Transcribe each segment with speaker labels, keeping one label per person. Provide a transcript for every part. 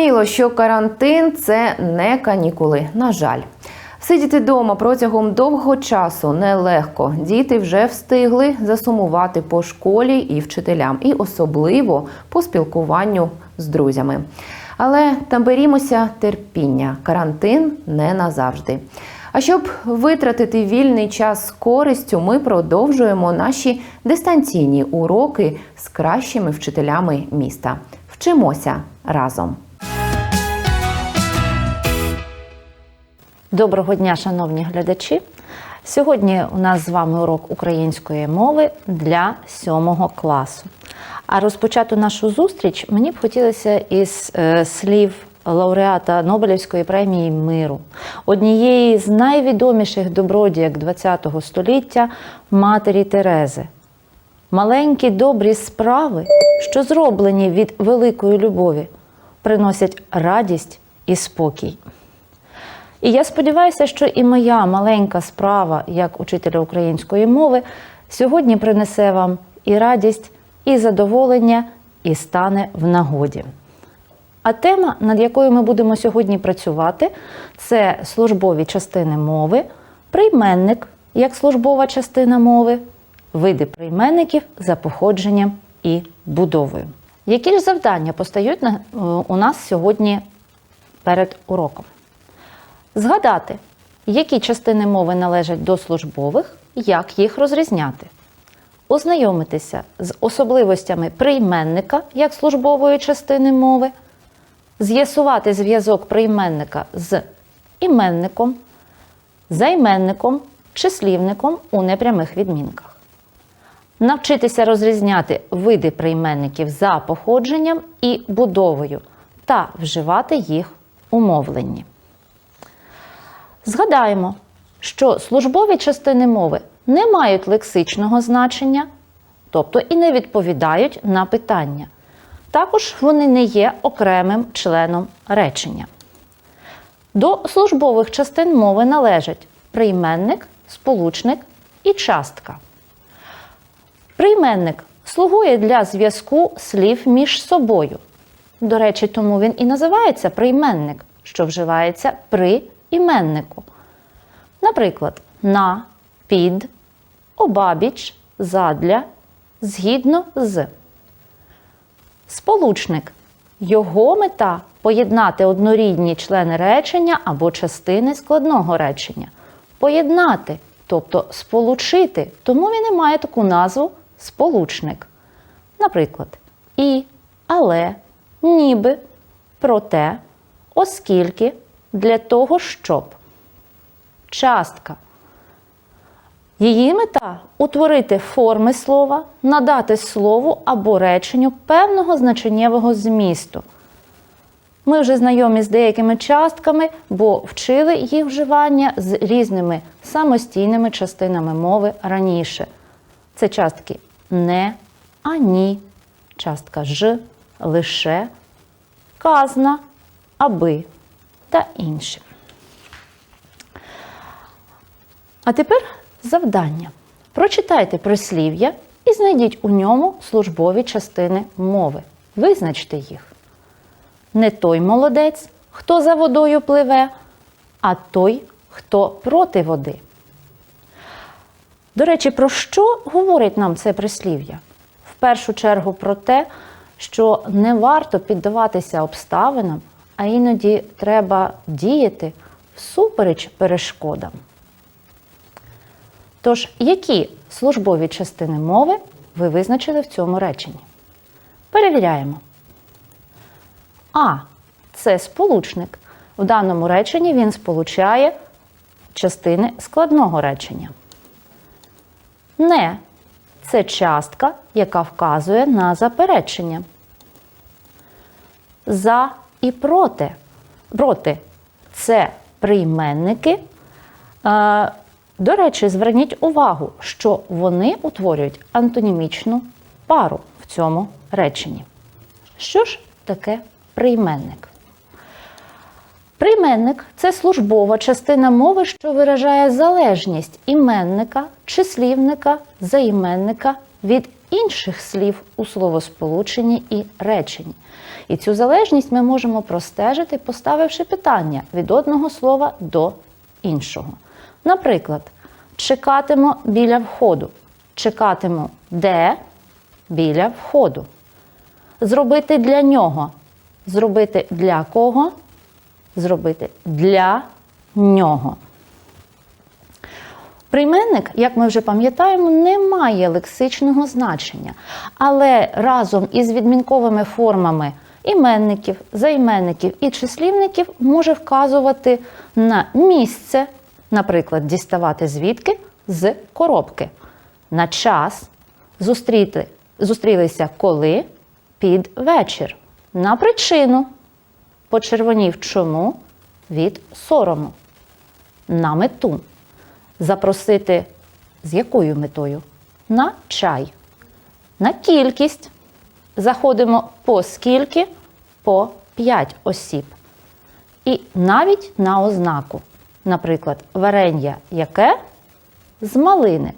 Speaker 1: Зрозуміло, що карантин це не канікули. На жаль. Сидіти вдома протягом довгого часу нелегко. Діти вже встигли засумувати по школі і вчителям, і особливо по спілкуванню з друзями. Але наберімося терпіння. Карантин не назавжди. А щоб витратити вільний час з користю, ми продовжуємо наші дистанційні уроки з кращими вчителями міста. Вчимося разом.
Speaker 2: Доброго дня, шановні глядачі. Сьогодні у нас з вами урок української мови для сьомого класу. А розпочати нашу зустріч мені б хотілося із е, слів лауреата Нобелівської премії миру, однієї з найвідоміших добродіяк ХХ століття матері Терези. Маленькі добрі справи, що зроблені від великої любові, приносять радість і спокій. І я сподіваюся, що і моя маленька справа як учителя української мови сьогодні принесе вам і радість, і задоволення, і стане в нагоді. А тема, над якою ми будемо сьогодні працювати, це службові частини мови, прийменник як службова частина мови, види прийменників за походженням і будовою. Які ж завдання постають у нас сьогодні перед уроком? Згадати, які частини мови належать до службових, як їх розрізняти, ознайомитися з особливостями прийменника як службової частини мови, з'ясувати зв'язок прийменника з іменником, займенником, числівником у непрямих відмінках. Навчитися розрізняти види прийменників за походженням і будовою та вживати їх у мовленні. Згадаємо, що службові частини мови не мають лексичного значення, тобто і не відповідають на питання. Також вони не є окремим членом речення. До службових частин мови належать прийменник, сполучник і частка. Прийменник слугує для зв'язку слів між собою. До речі, тому він і називається прийменник, що вживається при іменнику. Наприклад, на, під, обабіч, задля, згідно з. Сполучник. Його мета поєднати однорідні члени речення або частини складного речення. Поєднати, тобто сполучити, тому він і має таку назву сполучник. Наприклад, і, але, ніби, проте, оскільки, для того, щоб. Частка. Її мета утворити форми слова, надати слову або реченню певного значеннєвого змісту. Ми вже знайомі з деякими частками, бо вчили їх вживання з різними самостійними частинами мови раніше. Це частки не, ані, частка ж, лише, казна, аби та інші. А тепер завдання. Прочитайте прислів'я і знайдіть у ньому службові частини мови. Визначте їх. Не той молодець, хто за водою пливе, а той, хто проти води. До речі, про що говорить нам це прислів'я? В першу чергу про те, що не варто піддаватися обставинам, а іноді треба діяти всупереч перешкодам. Тож, які службові частини мови ви визначили в цьому реченні? Перевіряємо. А. Це сполучник. В даному реченні він сполучає частини складного речення. Не це частка, яка вказує на заперечення. За і проти. Проти це прийменники. До речі, зверніть увагу, що вони утворюють антонімічну пару в цьому реченні. Що ж таке прийменник? Прийменник це службова частина мови, що виражає залежність іменника, числівника, займенника від інших слів у словосполученні і реченні. І цю залежність ми можемо простежити, поставивши питання від одного слова до іншого. Наприклад, чекатиму біля входу. Чекатиму де? Біля входу. Зробити для нього. Зробити для кого? Зробити для нього. Прийменник, як ми вже пам'ятаємо, не має лексичного значення, але разом із відмінковими формами іменників, займенників і числівників може вказувати на місце, наприклад, діставати звідки? З коробки, на час, зустріти, зустрілися коли? Під вечір, на причину, почервонів чому? Від сорому, на мету. Запросити з якою метою? На чай. На кількість. Заходимо по скільки? По 5 осіб. І навіть на ознаку. Наприклад, варення яке? З малини.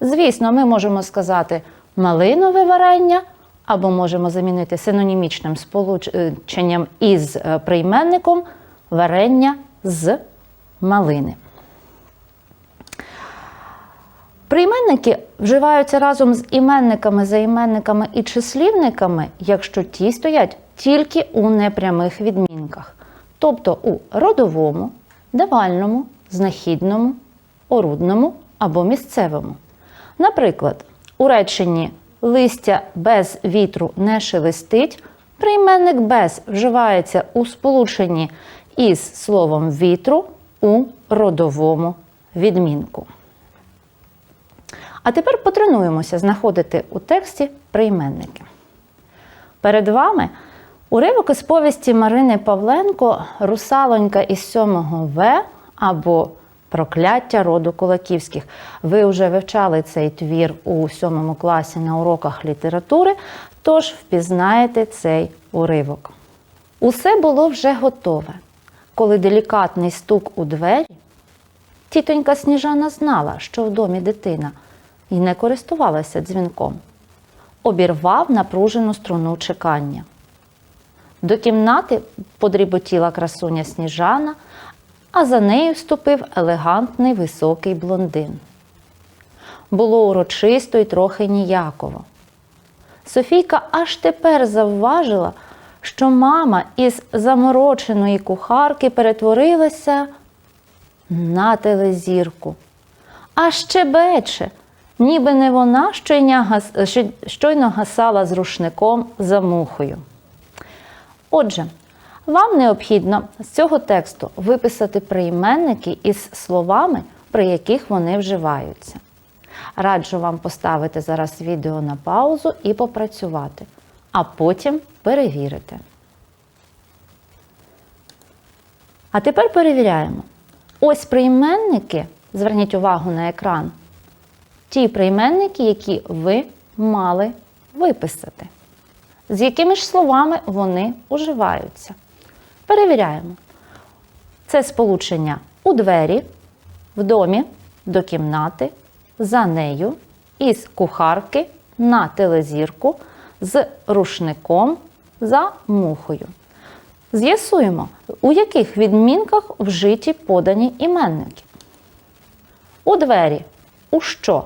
Speaker 2: Звісно, ми можемо сказати малинове варення, або можемо замінити синонімічним сполученням із е, прийменником варення з малини. Прийменники вживаються разом з іменниками, займенниками і числівниками, якщо ті стоять тільки у непрямих відмінках, тобто у родовому, давальному, знахідному, орудному або місцевому. Наприклад, у реченні листя без вітру не шелестить, прийменник без вживається у сполученні із словом вітру у родовому відмінку. А тепер потренуємося знаходити у тексті прийменники. Перед вами уривок із повісті Марини Павленко Русалонька із 7-го В або Прокляття роду Кулаківських. Ви вже вивчали цей твір у 7 класі на уроках літератури, тож впізнаєте цей уривок. Усе було вже готове, коли делікатний стук у двері. Тітонька Сніжана знала, що в домі дитина, і не користувалася дзвінком. Обірвав напружену струну чекання. До кімнати подріботіла красуня Сніжана, а за нею вступив елегантний високий блондин. Було урочисто і трохи ніяково. Софійка аж тепер завважила, що мама із замороченої кухарки перетворилася на телезірку. А щебече, ніби не вона щойно гасала з рушником за мухою. Отже, вам необхідно з цього тексту виписати прийменники із словами, при яких вони вживаються. Раджу вам поставити зараз відео на паузу і попрацювати, а потім перевірити. А тепер перевіряємо. Ось прийменники, зверніть увагу на екран, ті прийменники, які ви мали виписати. З якими ж словами вони уживаються? Перевіряємо. Це сполучення у двері, в домі, до кімнати, за нею, із кухарки на телезірку, з рушником за мухою. З'ясуємо, у яких відмінках вжиті подані іменники. У двері у що?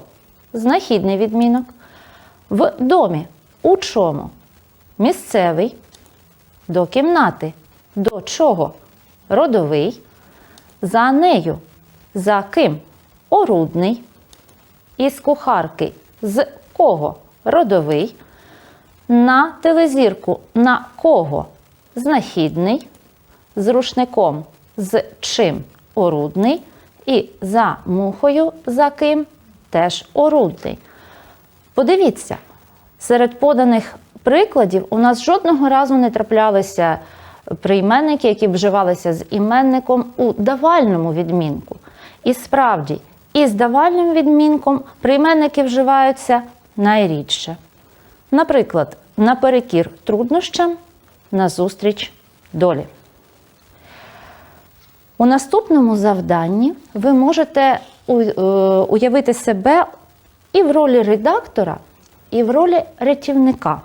Speaker 2: Знахідний відмінок. В домі у чому? Місцевий. До кімнати. До чого? Родовий. За нею. За ким? Орудний. Із кухарки. З кого? Родовий. На телезірку. На кого? Знахідний. З рушником. З чим? Орудний. І за мухою. За ким? Теж орудний. Подивіться, серед поданих прикладів у нас жодного разу не траплялися прийменники, які вживалися з іменником у давальному відмінку. І справді, із давальним відмінком прийменники вживаються найрідше. Наприклад, наперекір труднощам, назустріч долі. У наступному завданні ви можете уявити себе і в ролі редактора, і в ролі рятівника.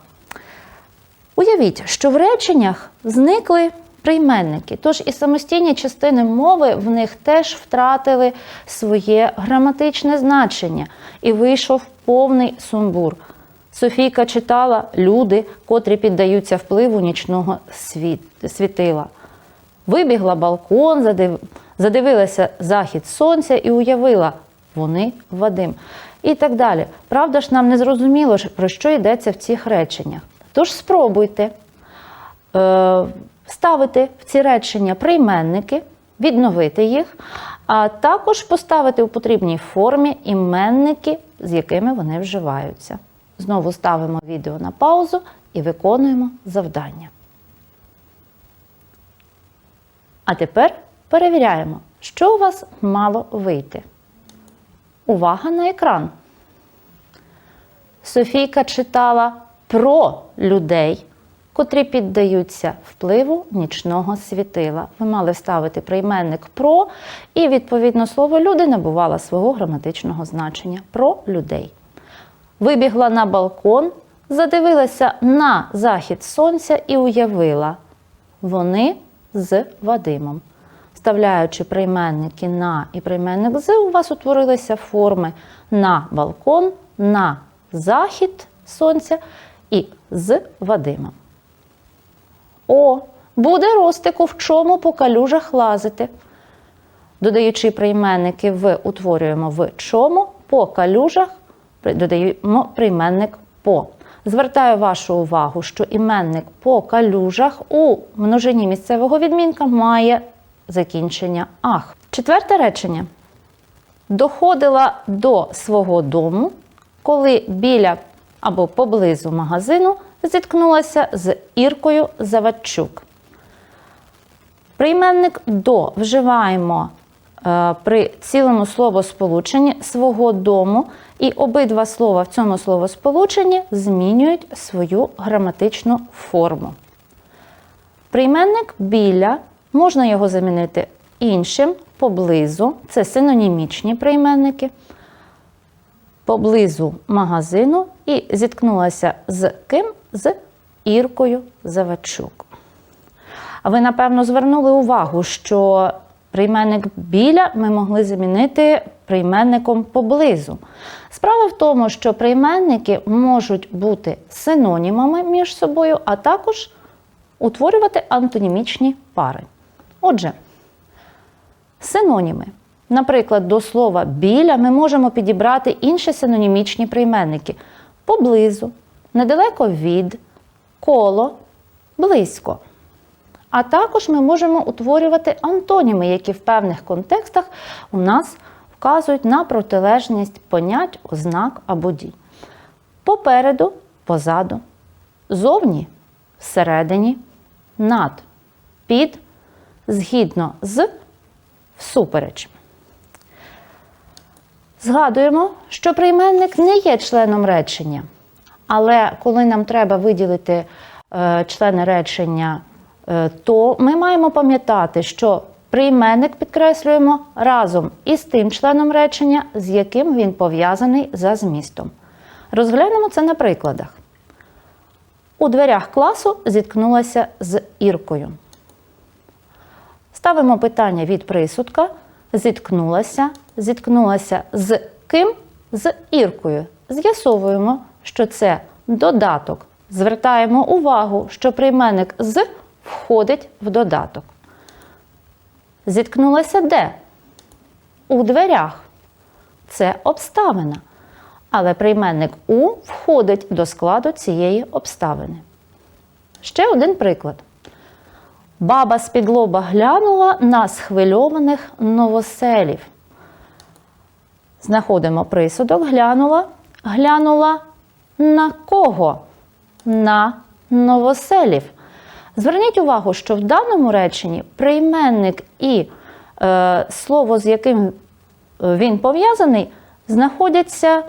Speaker 2: Уявіть, що в реченнях зникли прийменники, тож і самостійні частини мови в них теж втратили своє граматичне значення і вийшов повний сумбур. Софійка читала люди, котрі піддаються впливу нічного світ, світила. Вибігла балкон, задив... задивилася захід сонця і уявила, вони Вадим. І так далі. Правда ж, нам не зрозуміло, про що йдеться в цих реченнях. Тож спробуйте е, ставити в ці речення прийменники, відновити їх, а також поставити у потрібній формі іменники, з якими вони вживаються. Знову ставимо відео на паузу і виконуємо завдання. А тепер перевіряємо, що у вас мало вийти. Увага на екран. Софійка читала про людей, котрі піддаються впливу нічного світила. Ви мали вставити прийменник про, і відповідно слово люди набувало свого граматичного значення про людей. Вибігла на балкон, задивилася на захід сонця і уявила, вони з Вадимом. Вставляючи прийменники на і прийменник з, у вас утворилися форми на балкон, на захід сонця і з Вадимом. О, буде Ростику в чому по калюжах лазити. Додаючи прийменники в, утворюємо в чому по калюжах, додаємо прийменник по. Звертаю вашу увагу, що іменник по калюжах у множині місцевого відмінка має закінчення ах. Четверте речення. Доходила до свого дому, коли біля або поблизу магазину зіткнулася з Іркою Завадчук. Прийменник до вживаємо е, при цілому словосполученні свого дому, і обидва слова в цьому словосполученні змінюють свою граматичну форму. Прийменник біля можна його замінити іншим поблизу. Це синонімічні прийменники. Поблизу магазину і зіткнулася з ким? З Іркою Завадчук. А ви, напевно, звернули увагу, що прийменник біля ми могли замінити прийменником поблизу. Справа в тому, що прийменники можуть бути синонімами між собою, а також утворювати антонімічні пари. Отже, синоніми. Наприклад, до слова біля ми можемо підібрати інші синонімічні прийменники поблизу, недалеко від, коло, близько. А також ми можемо утворювати антоніми, які в певних контекстах у нас вказують на протилежність понять, ознак або дій. Попереду, позаду, зовні, всередині, над, під, згідно з, всупереч. Згадуємо, що прийменник не є членом речення. Але коли нам треба виділити е, члени речення, е, то ми маємо пам'ятати, що прийменник підкреслюємо разом із тим членом речення, з яким він пов'язаний за змістом. Розглянемо це на прикладах. У дверях класу зіткнулася з Іркою. Ставимо питання від присудка. Зіткнулася, зіткнулася з ким? З Іркою. З'ясовуємо, що це додаток. Звертаємо увагу, що прийменник з входить в додаток. Зіткнулася де? У дверях. Це обставина. Але прийменник у входить до складу цієї обставини. Ще один приклад. Баба з-під лоба глянула на схвильованих новоселів. Знаходимо присудок, глянула. Глянула на кого? На новоселів. Зверніть увагу, що в даному реченні прийменник і е, слово, з яким він пов'язаний, знаходяться е,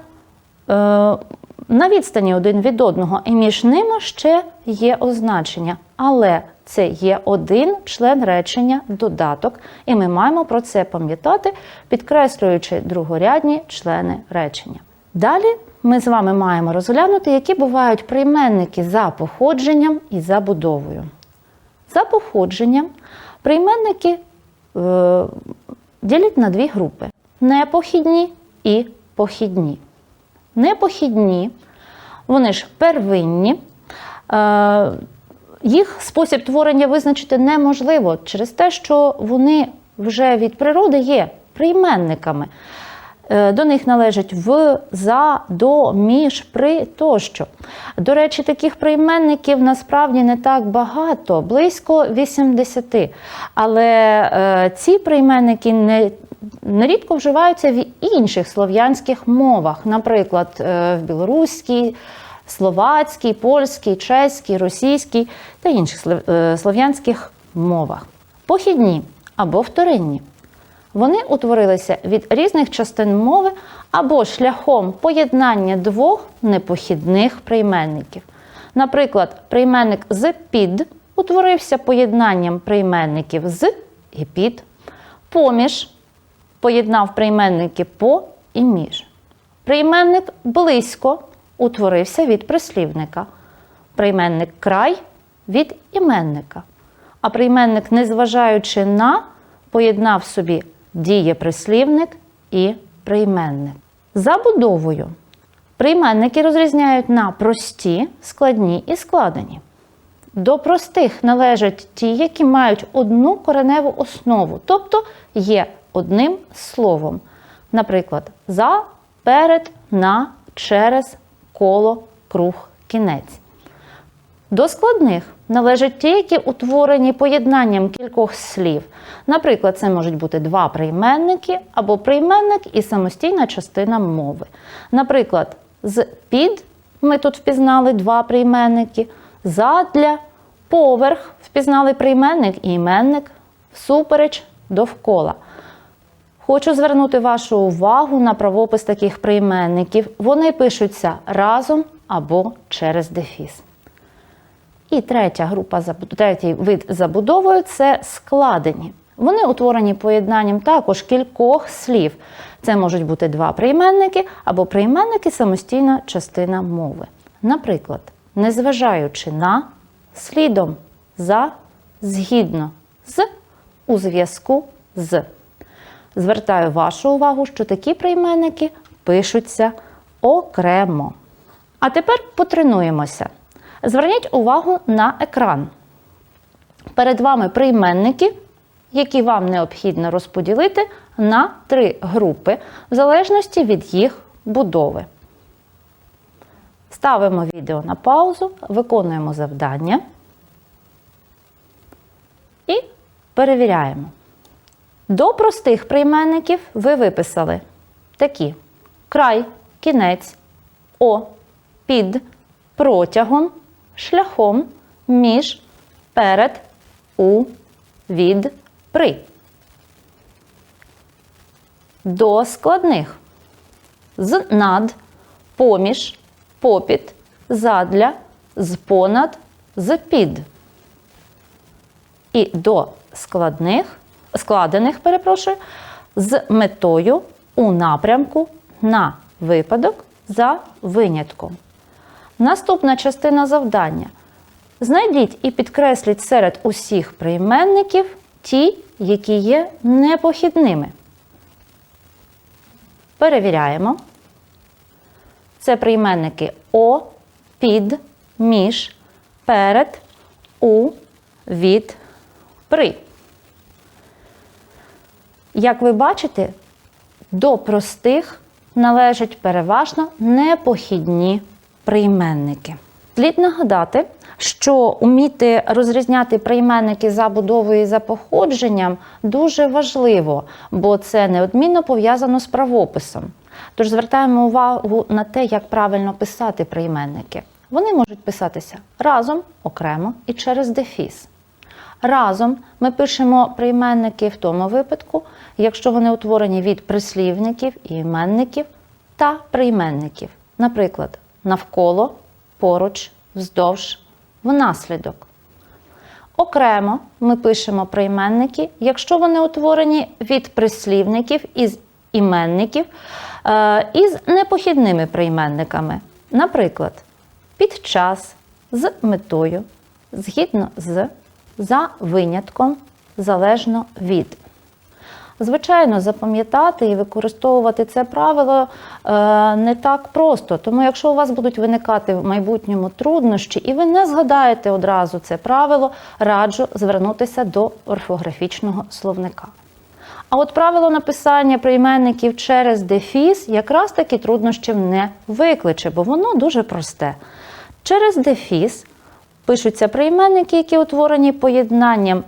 Speaker 2: на відстані один від одного, і між ними ще є означення. Але це є один член речення, додаток, і ми маємо про це пам'ятати, підкреслюючи другорядні члени речення. Далі ми з вами маємо розглянути, які бувають прийменники за походженням і за будовою. За походженням прийменники е, ділять на дві групи: непохідні і похідні. Непохідні, вони ж первинні. Е, їх спосіб творення визначити неможливо через те, що вони вже від природи є прийменниками. Е, До них належать в, за, до, між, при тощо. До речі, таких прийменників насправді не так багато, близько 80. Але е, ці прийменники не, нерідко вживаються в інших слов'янських мовах, наприклад, е, в білоруській, словацькій, польській, чеській, російській та інших е, слов'янських мовах. Похідні або вторинні. Вони утворилися від різних частин мови або шляхом поєднання двох непохідних прийменників. Наприклад, прийменник з під утворився поєднанням прийменників з і під, поміж поєднав прийменники по і між. Прийменник близько утворився від прислівника, прийменник край від іменника. А прийменник, незважаючи на, поєднав собі дієприслівник і прийменник. Забудовою прийменники розрізняють на прості, складні і складені. До простих належать ті, які мають одну кореневу основу, тобто є одним словом. Наприклад, за, перед, на, через, коло, круг, кінець. До складних належать ті, які утворені поєднанням кількох слів. Наприклад, це можуть бути два прийменники або прийменник і самостійна частина мови. Наприклад, з під ми тут впізнали два прийменники, задля, поверх впізнали прийменник і іменник, всупереч, довкола. Хочу звернути вашу увагу на правопис таких прийменників. Вони пишуться разом або через дефіс. І третя група, третій вид забудовою це складені. Вони утворені поєднанням також кількох слів. Це можуть бути два прийменники або прийменники самостійна частина мови. Наприклад, незважаючи на, слідом, за, згідно з, у зв'язку з. Звертаю вашу увагу, що такі прийменники пишуться окремо. А тепер потренуємося. Зверніть увагу на екран. Перед вами прийменники, які вам необхідно розподілити на три групи в залежності від їх будови. Ставимо відео на паузу, виконуємо завдання і перевіряємо. До простих прийменників ви виписали такі: край, кінець, о, під, протягом, шляхом, між, перед, у, від, при. До складних з над, поміж, попід, задля, з понад, з під. І до складних, складених, перепрошую, з метою у напрямку на випадок за винятком. Наступна частина завдання. Знайдіть і підкресліть серед усіх прийменників ті, які є непохідними. Перевіряємо. Це прийменники о, під, між, перед, у, від, при. Як ви бачите, до простих належать переважно непохідні прийменники. Слід нагадати, що уміти розрізняти прийменники за будовою і за походженням дуже важливо, бо це неодмінно пов'язано з правописом. Тож звертаємо увагу на те, як правильно писати прийменники. Вони можуть писатися разом, окремо і через дефіс. Разом ми пишемо прийменники в тому випадку, якщо вони утворені від прислівників і іменників та прийменників. Наприклад, навколо, поруч, вздовж, внаслідок. Окремо ми пишемо прийменники, якщо вони утворені від прислівників із іменників е, із непохідними прийменниками. Наприклад, під час, з метою, згідно з, за винятком, залежно від. Звичайно, запам'ятати і використовувати це правило е, не так просто. Тому, якщо у вас будуть виникати в майбутньому труднощі, і ви не згадаєте одразу це правило, раджу звернутися до орфографічного словника. А от правило написання прийменників через дефіс якраз таки труднощів не викличе, бо воно дуже просте. Через дефіс пишуться прийменники, які утворені поєднанням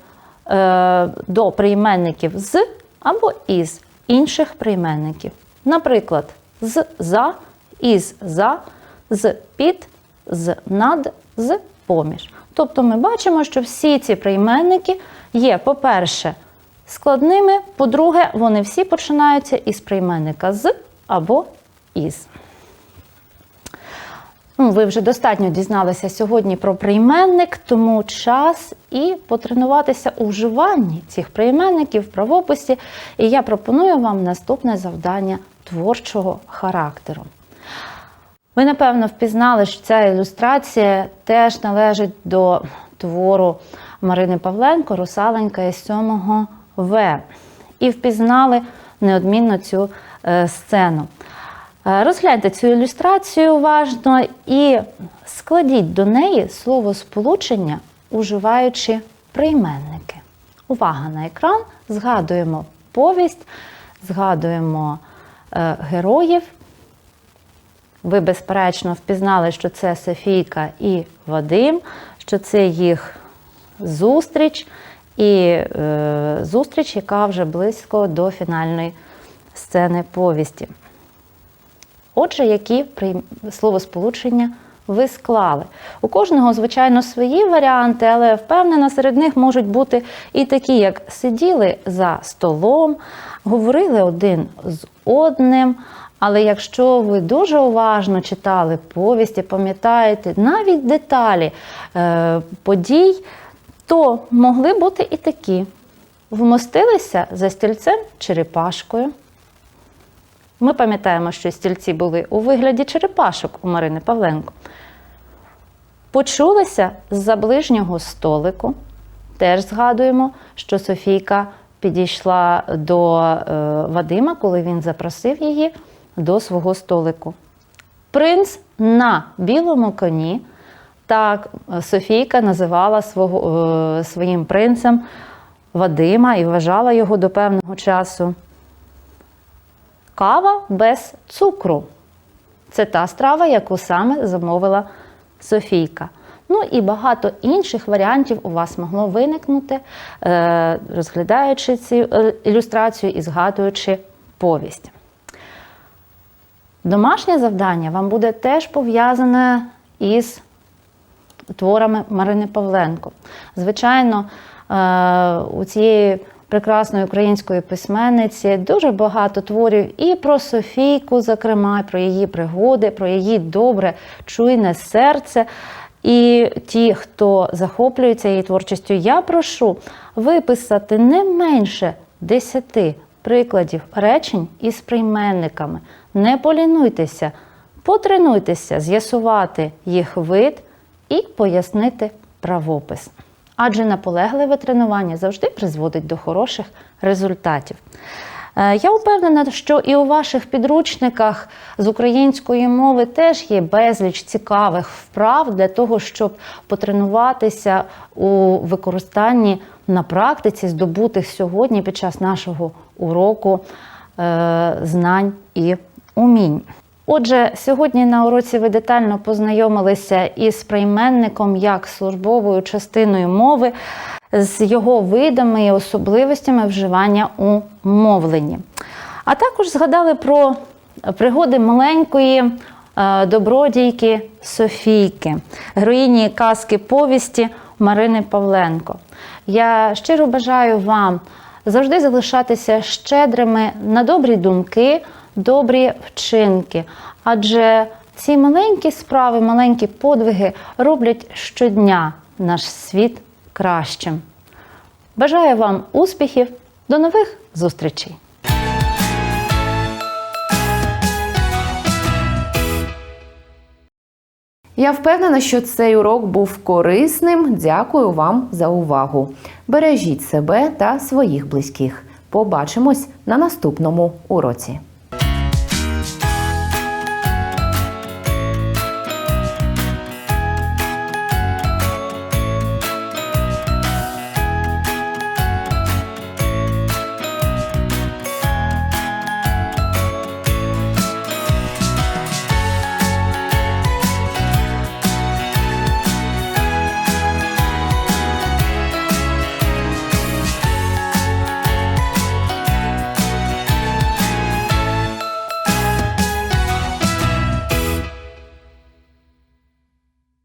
Speaker 2: е, до прийменників з або із інших прийменників. Наприклад, з за, із за, з під, з над, з поміж. Тобто ми бачимо, що всі ці прийменники є, по-перше, складними, по-друге, вони всі починаються із прийменника з або із. Ну, ви вже достатньо дізналися сьогодні про прийменник, тому час і потренуватися у вживанні цих прийменників в правописі. І я пропоную вам наступне завдання творчого характеру. Ви, напевно, впізнали, що ця ілюстрація теж належить до твору Марини Павленко Русаленька із 7 В. І впізнали неодмінно цю е, сцену. Е, Розгляньте цю ілюстрацію уважно і складіть до неї словосполучення, уживаючи прийменники. Увага на екран! Згадуємо повість, згадуємо е, героїв. Ви, безперечно, впізнали, що це Софійка і Вадим, що це їх зустріч, і е, зустріч, яка вже близько до фінальної сцени повісті. Отже, які словосполучення ви склали. У кожного, звичайно, свої варіанти, але впевнена, серед них можуть бути і такі, як сиділи за столом, говорили один з одним. Але якщо ви дуже уважно читали повісті, пам'ятаєте навіть деталі е, подій, то могли бути і такі: вмостилися за стільцем черепашкою. Ми пам'ятаємо, що стільці були у вигляді черепашок у Марини Павленко. Почулися з-за ближнього столику. Теж згадуємо, що Софійка підійшла до е, Вадима, коли він запросив її до свого столику. Принц на білому коні. Так, Софійка називала свого, е, своїм принцем Вадима і вважала його до певного часу. Кава без цукру. Це та страва, яку саме замовила Софійка. Ну і багато інших варіантів у вас могло виникнути, е, розглядаючи цю е, ілюстрацію і згадуючи повість. Домашнє завдання вам буде теж пов'язане із творами Марини Павленко. Звичайно, е, у цієї прекрасної української письменниці дуже багато творів і про Софійку, зокрема, і про її пригоди, про її добре, чуйне серце. І ті, хто захоплюється її творчістю, я прошу виписати не менше 10 прикладів речень із прийменниками. Не полінуйтеся, потренуйтеся з'ясувати їх вид і пояснити правопис. Адже наполегливе тренування завжди призводить до хороших результатів. Е, Я впевнена, що і у ваших підручниках з української мови теж є безліч цікавих вправ для того, щоб потренуватися у використанні на практиці здобутих сьогодні під час нашого уроку е, знань і умінь. Отже, сьогодні на уроці ви детально познайомилися із прийменником як службовою частиною мови, з його видами і особливостями вживання у мовленні. А також згадали про пригоди маленької е, добродійки Софійки, героїні казки повісті Марини Павленко. Я щиро бажаю вам завжди залишатися щедрими на добрі думки, добрі вчинки, адже ці маленькі справи, маленькі подвиги роблять щодня наш світ кращим. Бажаю вам успіхів, до нових зустрічей!
Speaker 1: Я впевнена, що цей урок був корисним. Дякую вам за увагу. Бережіть себе та своїх близьких. Побачимось на наступному уроці.